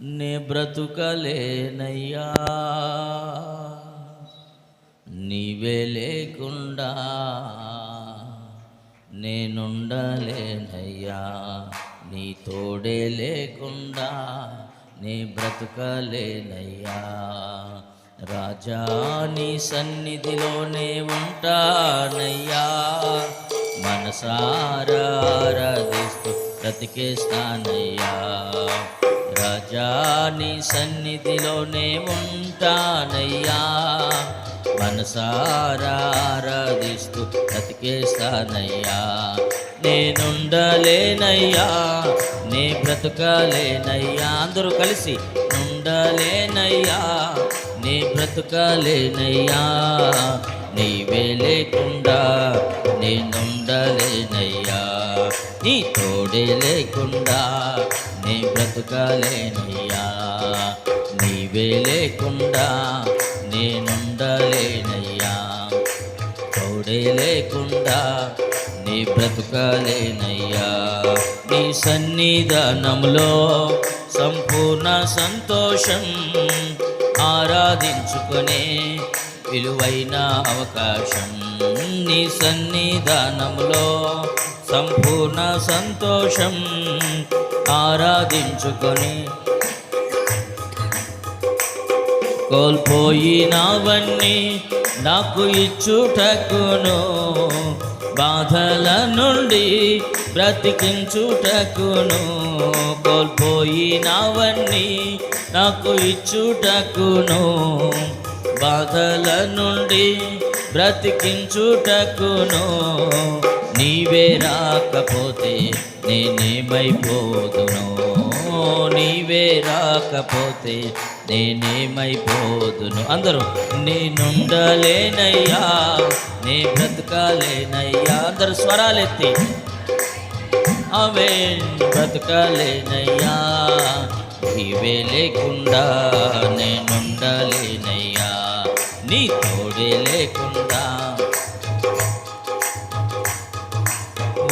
నే బ్రతుకలేనయ్యా. నీవే లేకుండా నేనుండలేనయ్యా. నీ తోడే లేకుండా నీ బ్రతుకలేనయ్యా. రాజా నీ సన్నిధిలోనే ఉంటానయ్యా. మనసారాధిస్తూ బ్రతికేస్తానయ్యా రాజాని సన్నిధిలోనే ఉంటానయ్యా. మనసారాధిస్తూ బ్రతికేస్తానయ్యా నేనుండలేనయ్యా. నే బ్రతుకలేనయ్యా. అందరూ కలిసి నుండలేనయ్యా. నే బ్రతుకలేనయ్యా. నీవే లేకుండా నేనుండలేనయ్యా. నీ తోడే లేకుండా నీ బ్రతకలేనయ్యా. నీవే లేకుండా నేనుండలేనయ్యా. తోడే లేకుండా నీ బ్రతుకలేనయ్యా. నీ సన్నిధానంలో సంపూర్ణ సంతోషం ఆరాధించుకునే విలువైన అవకాశం. నీ సన్నిధానంలో సంపూర్ణ సంతోషం ఆరాధించుకొని కోల్పోయినవన్నీ నాకు ఇచ్చుటకును బాధల నుండి బ్రతికించుటకును కోల్పోయినవన్నీ నాకు ఇచ్చుటకును బాధల నుండి బ్రతికించుటకును. నీవే రాకపోతే నేనేమైపోదును? నీవే రాకపోతే నేనేమైపోదును? అందరూ నేనుండలేనయ్యా నే బ్రతకాలేనయ్యా. అందరు స్వరాలెత్తి అవే బ్రతకాలేనయ్యా నీవే లేకుండా నేనుండలేనయ్యా నీ తోడే లేకుండా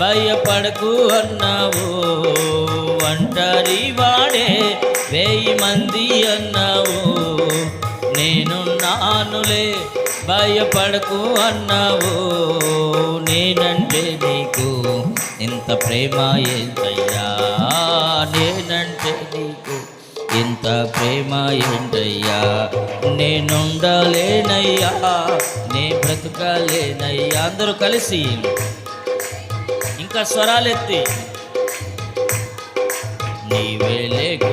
భయపడకు అన్నావు. ఒంటరి వాడే వేయి మంది అన్నావు. నేను నానులే భయపడకు అన్నావు. నేనంటే నీకు ఇంత ప్రేమ ఏంటయ్యా? నేనంటే నీకు ఇంత ప్రేమ ఏంటయ్యా? నేనుండలేనయ్యా నే బ్రతకలేనయ్యా. అందరూ కలిసి ఇంకా స్వరాలెత్తి నీవే లేకుండా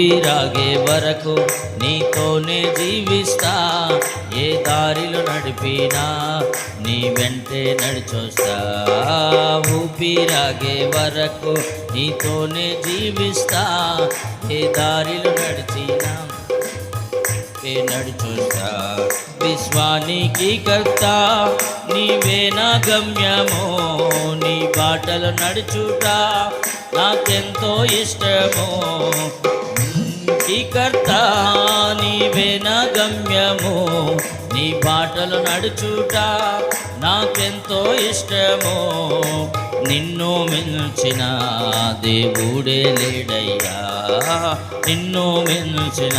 ఊపిరాగే వరకు నీతోనే జీవిస్తా. ఏ దారిలో నడిపినా నీ వెంటే నడిచొస్తా. ఊపిరాగే వరకు నీతోనే జీవిస్తా. ఏ దారిలో నడిచినా ఏ నడుచుంటా విశ్వానికి కర్త నీవేనా నా నీ బాటలు నడుచుట నాకెంతో ఇష్టమో. ఈ కర్త నీవే నా గమ్యము నీ బాటలు నడుచుట నాకెంతో ఇష్టము. నిన్ను మించిన దేవుడే లేడయ్యా. నిన్ను మించిన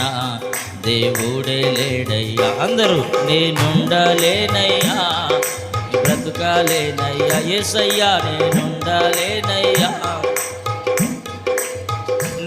దేవుడే లేడయ్యా. అందరూ నేనుండలేనయ్యా. బ్రతుకాలేనయ్యా. ఎసయ్యా నేనుండలేనయ్యా.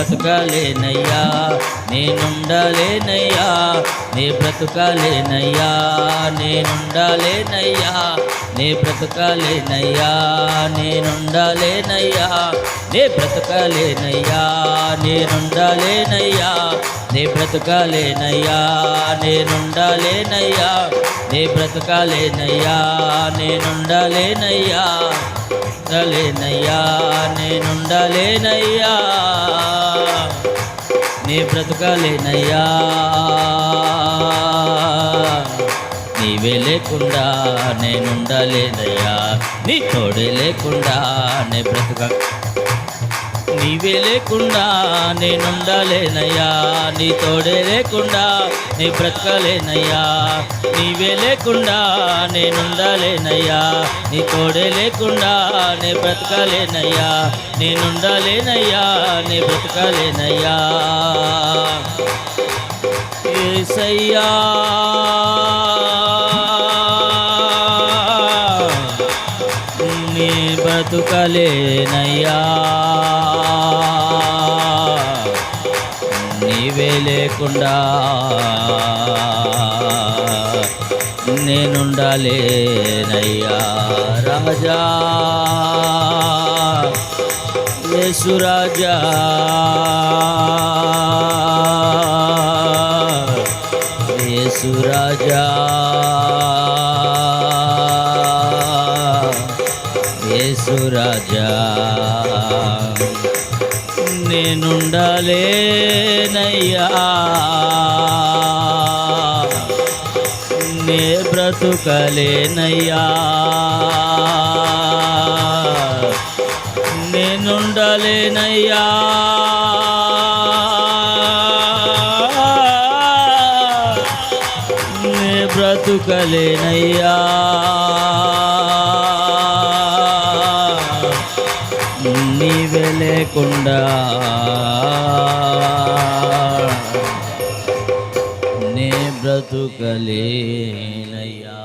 ఓ నేనుండలేనయ్యా నే బ్రతుకలేనయ్యా నేనుండలేనయ్యా నే బ్రతుకలేనయ్యా నేనుండలేనయ్యా నే బ్రతుకలేనయ్యా నేనుండలేనయ్యా నే బ్రతుకలేనయ్యా నేనుండలేనయ్యా నే బ్రతుకలేనయ్యా నేనుండలేనయ్యా ఉండలేనయ్యా నేనుండలేనయ్యా. నీ బ్రతకలేనయ్యా. నీవే లేకుండా నేనుండలేనయ్యా. నీ తోడే లేకుండా నే బ్రతక నీవే లేకుండా నేనుండలేనయ్యా నీ తోడే లేకుండా నీ బ్రతకలేనయ్యా. నీవే లేకుండా నేనుండలేనయ్యా నీ తోడే లేకుండా నే బ్రతకలేనయ్యా. నేనుండలేనయ్యా నీ బ్రతకలేనయ్యా. ఏసయ్యా. బ్రతుకలేనయ్యా. నీవే లేకుండా నేనుండలేనయ్యా. రాజా యేసురాజా యేసురాజా యేసురాజా నేనుండలేనయ్యా. నే బ్రతుకలేనయ్యా. నేనుండలేనయ్యా. నే బ్రతుకలేనయ్యా. నీవే లేకుండా. నే బ్రతుకలేనయ్యా.